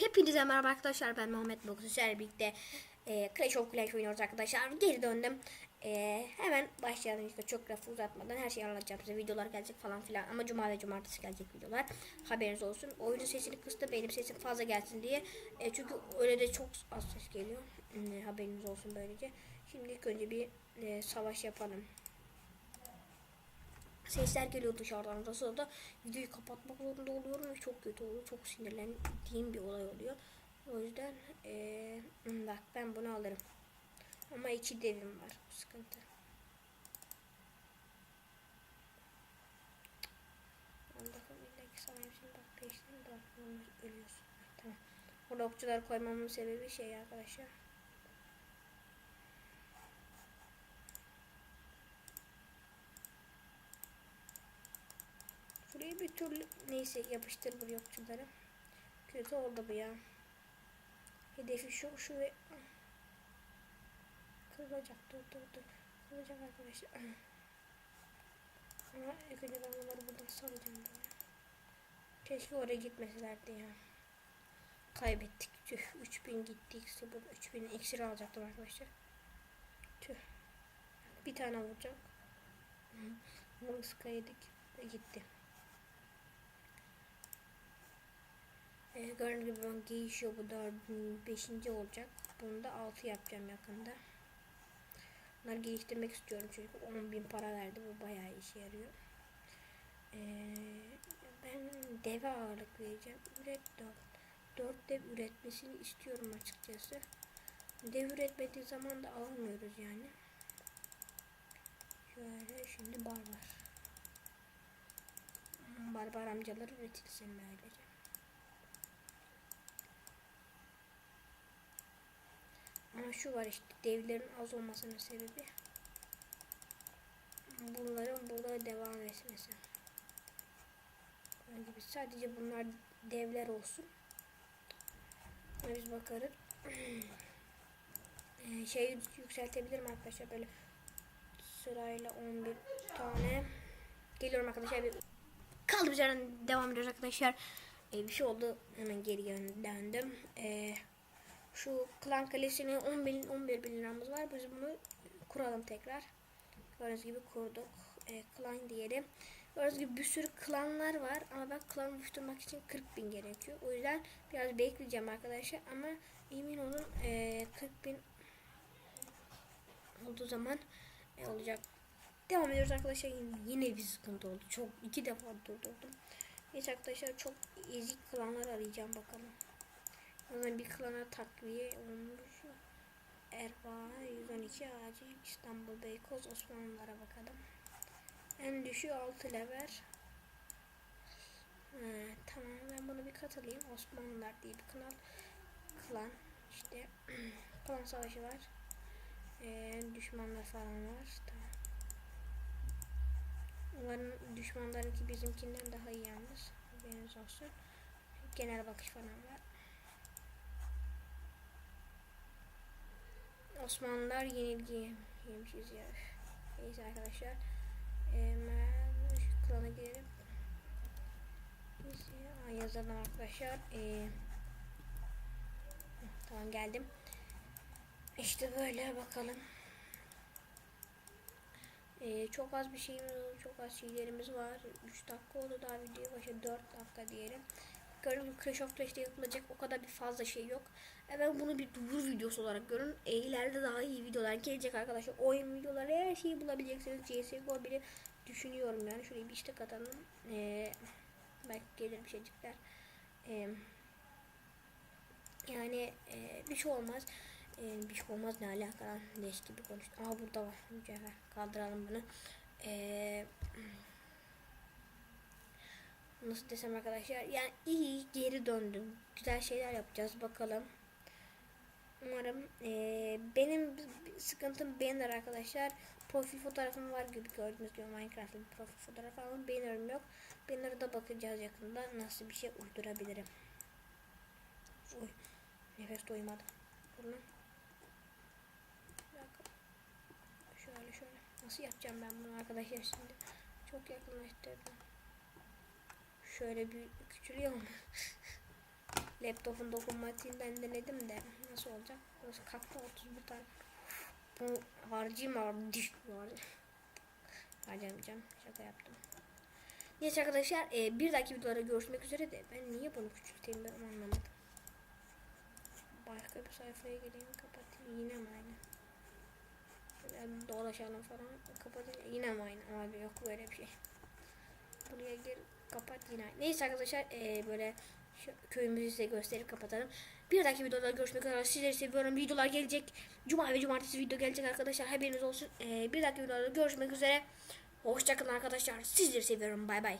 Hepinize merhaba arkadaşlar ben Muhammed Boksu sizlerle birlikte e, Clash of Clans oynuyoruz arkadaşlar. Geri döndüm. E, hemen başlayalım. İşte çok lafı uzatmadan her şeyi anlatacağım size. Videolar gelecek falan filan. Ama cuma ve cumartesi gelecek videolar. Haberiniz olsun. Oyunun sesini kıstı benim sesim fazla gelsin diye. E, çünkü öyle de çok az ses geliyor. E, haberiniz olsun böylece. Şimdi ilk önce bir e, savaş yapalım Sesler geliyor dışarıdan. Nasıl da videoyu kapatmak zorunda oluyorum ve çok kötü oluyor. Çok sinirlendiğim bir olay oluyor. O yüzden eee, bak ben bunu alırım. Ama iki devim var. Sıkıntı. Tamam. Burada okçular koymamın sebebi şey arkadaşlar. Bir türlü neyse yapıştır bu yokçuları. Kötü oldu bu ya. Hedefi şu şu ve kırılacak dur dur dur. Kırılacak arkadaşlar. Ama ilk önce ben bunları buradan salacağım. Keşke oraya gitmeselerdi ya. Kaybettik. Tüh 3000 gitti ikisi bu 3000 iksir alacaktım arkadaşlar. Tüh. Bir tane vuracak. Mırıska yedik ve gitti. Gördüğünüz gibi ben değişiyor. Bu da 5. olacak. Bunu da 6 yapacağım yakında. Bunları geliştirmek istiyorum çünkü 10.000 para verdi. Bu bayağı işe yarıyor. Ee, ben deve ağırlık vereceğim. Üret 4. 4 dev üretmesini istiyorum açıkçası. Dev üretmediği zaman da alamıyoruz yani. Şöyle şimdi barbar. Barbar amcaları üretilsin böylece. Ama şu var işte devlerin az olmasının sebebi bunların burada devam etmesi. Bunun gibi sadece bunlar devler olsun. Buna biz bakarız. Ee, şey yükseltebilirim arkadaşlar böyle sırayla 11 tane. Geliyorum arkadaşlar bir kaldığımız yerden devam ediyoruz arkadaşlar. Ee, bir şey oldu hemen geri döndüm. Ee, şu klan kalesine 10 bin 11 bin liramız var. Biz bunu kuralım tekrar. Gördüğünüz gibi kurduk. E, klan diyelim. Gördüğünüz gibi bir sürü klanlar var ama ben klan oluşturmak için 40 bin gerekiyor. O yüzden biraz bekleyeceğim arkadaşlar ama emin olun e, 40 bin olduğu zaman e, olacak. Devam ediyoruz arkadaşlar. Yine, yine bir sıkıntı oldu. Çok iki defa durdurdum. Neyse arkadaşlar çok ezik klanlar arayacağım bakalım. Ona bir klana takviye olmuş. Erbaa 112 acil İstanbul Beykoz Osmanlılara bakalım. En düşüğü 6 lever. He, tamam ben bunu bir katılayım. Osmanlılar diye bir kanal. Klan işte klan savaşı var. Ee, düşmanlar falan var. Tamam. Onların düşmanlarınki bizimkinden daha iyi yalnız. Haberiniz olsun. Genel bakış falan var. Osmanlılar yenilgi yemişiz ya. Neyse arkadaşlar. Hemen şu klana girelim. Neyse, yazalım arkadaşlar. Ee, tamam geldim. İşte böyle bakalım. Ee, çok az bir şeyimiz oldu. Çok az şeylerimiz var. 3 dakika oldu daha video başı 4 dakika diyelim. Gibi Clash of Clash'te yapılacak o kadar bir fazla şey yok. Ben bunu bir duyuru videosu olarak görün. E, ileride daha iyi videolar gelecek arkadaşlar. Oyun videoları her şeyi bulabileceksiniz. CSGO bile düşünüyorum yani. Şurayı bir işte katalım. E, belki gelir bir şeycikler. E, yani e, bir şey olmaz. E, bir şey olmaz ne alaka lan. Leş gibi konuştu. Aa burada var. Mücevher. Kaldıralım bunu. Eee nasıl desem arkadaşlar? Yani iyi geri döndüm. Güzel şeyler yapacağız bakalım. Umarım ee, benim sıkıntım banner arkadaşlar. Profil fotoğrafım var gibi gördüğünüz gibi Minecraft'ta bir profil fotoğrafı ama banner'ım yok. Banner'a bakacağız yakında. Nasıl bir şey uydurabilirim? Oy, nefes doymadı. Bunu şöyle şöyle. Nasıl yapacağım ben bunu arkadaşlar şimdi? Çok yakınlaştırdım Şöyle bir küçülüyor mu? laptopun dokunmatiğinden denedim de nasıl olacak? Burası kalktı 31 tane. Bu harcayayım abi var. Harcamayacağım. Şaka yaptım. Neyse arkadaşlar e, bir dahaki videolarda görüşmek üzere de ben niye bunu küçülteyim ben anlamadım. Başka bir sayfaya gireyim kapatayım yine mi aynı? Böyle dolaşalım falan kapatayım yine mi aynı? Abi yok böyle bir şey. Buraya gir kapat yine. Neyse arkadaşlar e, böyle köyümüzü size gösterip kapatalım. Bir dahaki videoda görüşmek üzere. Sizleri seviyorum. Videolar gelecek. Cuma ve cumartesi video gelecek arkadaşlar. Haberiniz olsun. E, bir dahaki videoda görüşmek üzere. Hoşçakalın arkadaşlar. Sizleri seviyorum. Bay bay.